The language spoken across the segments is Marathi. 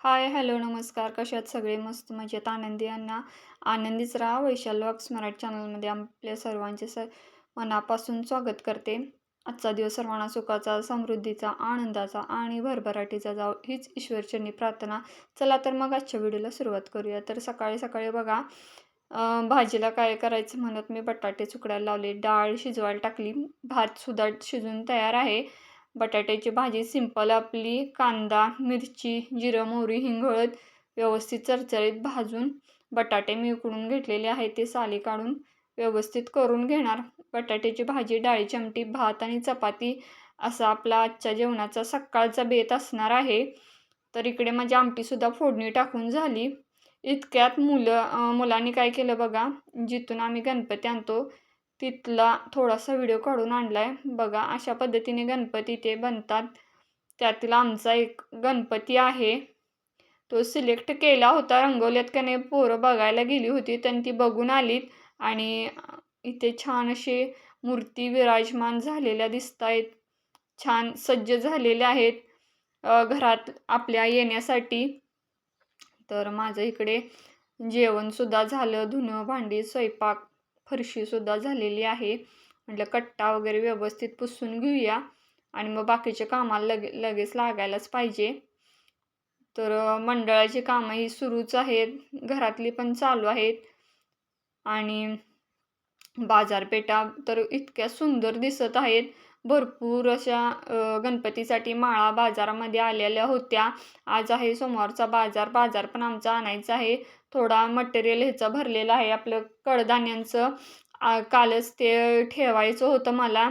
हाय हॅलो नमस्कार. कशात सगळे? मस्त मजेत. आनंदी यांना आनंदीच राहा. वैशाल वॉक्स मराठी चॅनलमध्ये आपल्या सर्वांचे स मनापासून स्वागत करते. आजचा दिवस सर्वांना सुखाचा समृद्धीचा आनंदाचा आणि भरभराटीचा जाव हीच ईश्वरचरणी प्रार्थना. चला तर मग आजच्या व्हिडिओला सुरुवात करूया. तर सकाळी सकाळी बघा भाजीला काय करायचं म्हणत मी बटाटे चुकडायला लावले. डाळ शिजवायला टाकली. भातसुद्धा शिजून तयार आहे. बटाट्याची भाजी सिंपल आपली कांदा मिरची जिरं मोहरी हिंग हळद व्यवस्थित चरचरीत भाजून बटाटे मी उकडून घेतलेले आहे ते साली काढून व्यवस्थित करून घेणार. बटाट्याची भाजी डाळी चमटी भात आणि चपाती असा आपला आजच्या जेवणाचा सकाळचा बेत असणार आहे. तर इकडे माझी आमटीसुद्धा फोडणी टाकून झाली. इतक्यात मुलं मुलांनी काय केलं बघा? जिथून आम्ही गणपती आणतो तिथला थोडासा व्हिडिओ काढून आणला आहे बघा अशा पद्धतीने गणपती ते बनतात. त्यातील आमचा एक गणपती आहे. तो सिलेक्ट केला होता. रंगवल्यात का नाही पोरं बघायला गेली होती. त्यांनी ती बघून आलीत आणि इथे छान असे मूर्ती विराजमान झालेल्या दिसत आहेत छान सज्ज झालेल्या आहेत घरात आपल्या येण्यासाठी. तर माझं इकडे जेवणसुद्धा झालं. धुणं भांडी स्वयंपाक. फरशीसुद्धा झालेली आहे. म्हटलं कट्टा वगैरे व्यवस्थित पुसून घेऊया आणि मग बाकीच्या कामाला लगे लगेच लागायलाच पाहिजे. तर मंडळाची कामं ही सुरूच आहेत. घरातली पण चालू आहेत. आणि बाजारपेठा तर इतक्या सुंदर दिसत आहेत. भरपूर अशा गणपतीसाठी माळा बाजारामध्ये आलेल्या होत्या. आज आहे सोमवारचा बाजार. बाजार पण आमचा आणायचा आहे. थोडा मटेरियल ह्याचा भरलेला आहे. आपलं कडधान्यांचं आ, कालच ते ठेवायचं होतं मला.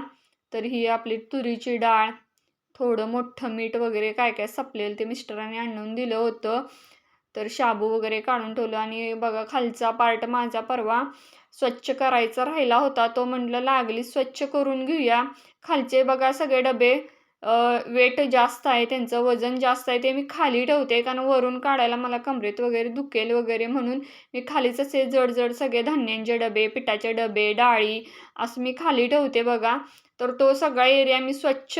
तर ही आपली तुरीची डाळ थोडं मोठं मीठ वगैरे काय काय सपलेलं ते मिस्टरांनी आणून दिलं होतं. तर शाबू वगैरे काढून ठेवलं आणि बघा खालचा पार्ट माझा परवा स्वच्छ करायचा राहिला होता. तो म्हटलं लागली स्वच्छ करून घेऊया. खालचे बघा सगळे डबे वेट जास्त आहे त्यांचं वजन जास्त आहे ते मी खाली ठेवते कारण वरून काढायला मला कमरेत वगैरे दुखेल वगैरे म्हणून मी खालीच असे जड जड सगळे धान्यांचे डबे पिठाचे डबे डाळी असं मी खाली ठेवते बघा. तर तो सगळा एरिया मी स्वच्छ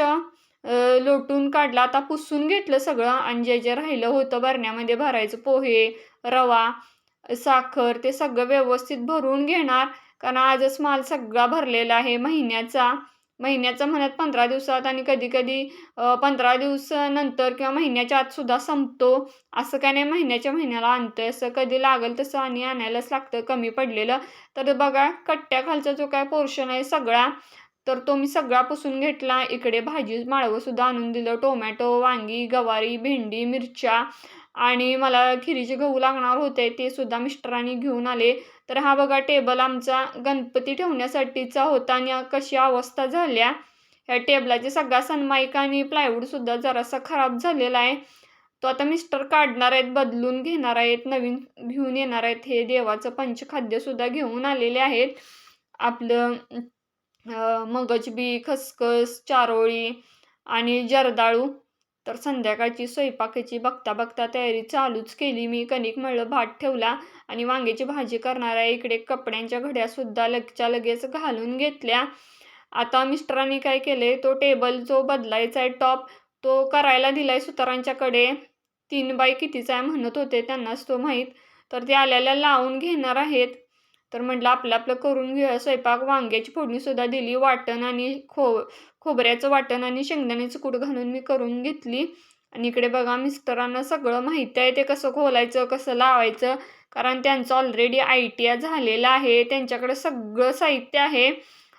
लोटून काढला. आता पुसून घेतलं सगळं आणि जे जे राहिलं होतं भरण्यामध्ये भरायचं पोहे रवा साखर ते सगळं व्यवस्थित भरून घेणार. कारण आजच माल सगळा भरलेला आहे महिन्याचा. महिन्याचं म्हणत पंधरा दिवसात आणि कधी कधी पंधरा दिवसानंतर किंवा महिन्याच्या आतसुद्धा संपतो. असं काय नाही महिन्याच्या महिन्याला आणतोय. असं कधी लागेल तसं आणि आणायलाच लागतं. कमी पडलेलं. तर बघा कट्ट्याखालचा जो काय पोर्शन आहे सगळा तर तो मी सगळा पुसून घेतला. इकडे भाजी माळवंसुद्धा आणून दिलं. टोमॅटो वांगी गवारी भेंडी मिरच्या आणि मला खिरीचे गहू लागणार होते ते सुद्धा मिस्टरांनी घेऊन आले. तर हा बघा टेबल आमचा गणपती ठेवण्यासाठीचा होता आणि कशी अवस्था झाल्या ह्या टेबलाचे सगळा सनमाईक आणि प्लायवूडसुद्धा जरासा खराब झालेला आहे. तो आता मिस्टर काढणार आहेत बदलून घेणार आहेत नवीन घेऊन येणार आहेत हे देवाचं पंचखाद्यसुद्धा घेऊन आलेले आहेत. आपलं मगजबी खसखस चारोळी आणि जर्दाळू तर संध्याकाळची स्वयंपाकाची बघता बघता तयारी चालूच केली मी. कणिक मळलं भात ठेवला आणि वांग्याची भाजी करणाऱ्या इकडे कपड्यांच्या घड्यासुद्धा लगच्या लगेच घालून घेतल्या. आता मिस्टरांनी काय केले तो टेबल जो बदलायचा आहे टॉप तो करायला दिलाय सुतारांच्याकडे. तीन बाय कितीचा आहे म्हणत होते त्यांनाच तो माहीत. तर ते आल्याला लावून घेणार आहेत. तर म्हटलं आपलं आपलं करून घेऊया. स्वयंपाक वांग्याची फोडणीसुद्धा दिली. वाटण आणि खो खोबऱ्याचं वाटण आणि शेंगदाण्याचं कूट घालून मी करून घेतली. आणि इकडे बघा मिस्टरांना सगळं माहिती आहे. ते कसं खोलायचं कसं लावायचं? कारण त्यांचं ऑलरेडी आय टी आय झालेलं आहे. त्यांच्याकडे सगळं साहित्य आहे.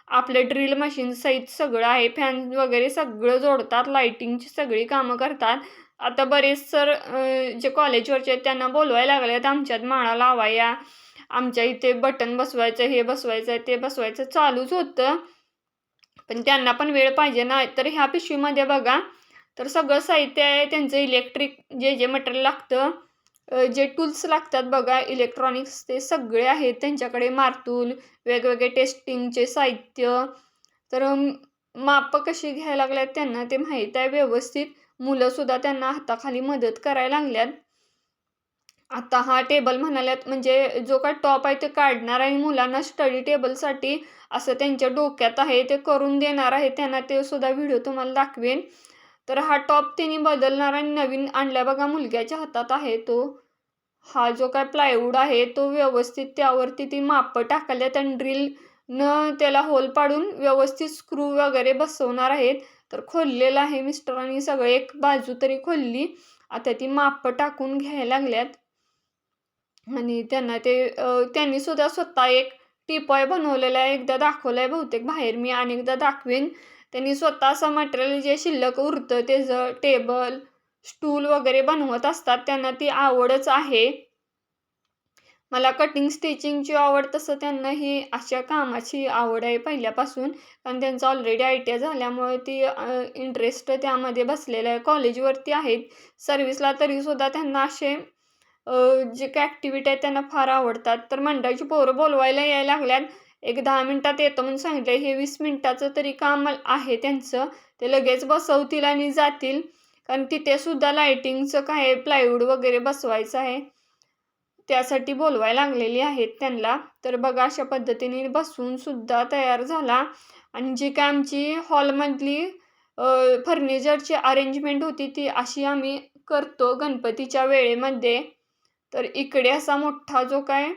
आपलं ड्रिल मशीन सहित सगळं आहे. फॅन वगैरे सगळं जोडतात. लाईटिंगची सगळी कामं करतात. आता बरेच सर जे कॉलेजवरचे आहेत त्यांना बोलवायला लागले आहेत आमच्यात माळा लावाया. आमच्या इथे बटन बसवायचं हे बसवायचं आहे ते बसवायचं चालूच होतं. पण त्यांना पण वेळ पाहिजे ना. तर ह्या पिशवीमध्ये बघा. तर सगळं साहित्य आहे त्यांचं इलेक्ट्रिक जे जे मटेरियल लागतं जे टूल्स लागतात बघा इलेक्ट्रॉनिक्स ते सगळे आहेत. त्यांच्याकडे मारतूल वेगवेगळे टेस्टिंगचे साहित्य. तर माप मापं कशी घ्यायला लागल्यात त्यांना ते माहीत आहे. व्यवस्थित मुलंसुद्धा त्यांना हाताखाली मदत करायला लागल्यात. आता हा टेबल म्हणाल्यात म्हणजे जो काय टॉप आहे ते काढणार आहे मुलांना स्टडी टेबलसाठी असं त्यांच्या डोक्यात आहे ते करून देणार आहे त्यांना ते सुद्धा व्हिडिओ तुम्हाला दाखवेन. तर हा टॉप त्यांनी बदलणार आणि नवीन आणल्या बघा मुलग्याच्या हातात आहे तो. हा जो काय प्लायवूड आहे तो व्यवस्थित त्यावरती ती मापं टाकल्यात आणि ड्रिल न त्याला होल पाडून व्यवस्थित स्क्रू वगैरे बसवणार आहेत. तर खोललेलं आहे मिस्टरांनी सगळं एक बाजू तरी खोलली. आता ती मापं टाकून घ्यायला लागल्यात. आणि त्यांना ते त्यांनी सुद्धा स्वतः एक टिपॉय बनवलेला आहे. एकदा दाखवलं आहे बहुतेक बाहेर. मी अनेकदा दाखवेन. त्यांनी स्वतः असं मटेरियल जे शिल्लक उरतं त्याचं टेबल स्टूल वगैरे बनवत असतात. त्यांना ती आवडच आहे. मला कटिंग स्टिचिंगची आवड तसं त्यांना ही अशा कामाची आवड आहे पहिल्यापासून. कारण त्यांचं ऑलरेडी आय टी आय झाल्यामुळे ती इंटरेस्ट त्यामध्ये बसलेलं आहे. कॉलेजवरती आहेत. सर्व्हिसला तरीसुद्धा त्यांना असे जे काय ॲक्टिव्हिटी आहेत त्यांना फार आवडतात. तर मंडळाची पोरं बोलवायला यायला लागल्यात. एक दहा मिनटात येतो म्हणून सांगितलं हे वीस मिनटाचं तरी काम आहे त्यांचं. ते लगेच बसवतील आणि जातील. कारण तिथे सुद्धा लायटिंगचं काय प्लायवूड वगैरे बसवायचं आहे. त्यासाठी बोलवायला लागलेली आहेत त्यांना. तर बघा अशा पद्धतीने बसून सुद्धा तयार झाला. आणि जी काय आमची हॉलमधली फर्निचरची अरेंजमेंट होती ती अशी आम्ही करतो गणपतीच्या वेळेमध्ये. तर इकडे असा मोठा जो काय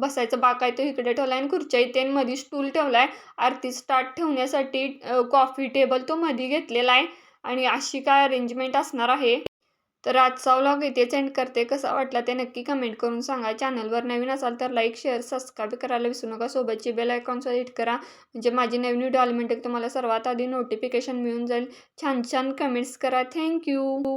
बसायचा बाक आहे तो इकडे ठेवला आहे आणि खुर्च्या इथे मध्ये स्टूल ठेवला आहे. आरती स्टार्ट ठेवण्यासाठी कॉफी टेबल तो मध्ये घेतलेला आहे आणि अशी काय अरेंजमेंट असणार आहे? तर आजचा व्लॉग इथेच एंड करते. कसा वाटला ते नक्की कमेंट करून सांगा. चॅनलवर नवीन असाल तर लाईक शेअर सबस्क्राईब करायला विसरू नका. सोबतची बेल आयकॉनचा हिट करा. म्हणजे माझी नवीन व्हिडिओ आली म्हणजे तुम्हाला सर्वात आधी नोटिफिकेशन मिळून जाईल. छान छान कमेंट्स करा थँक्यू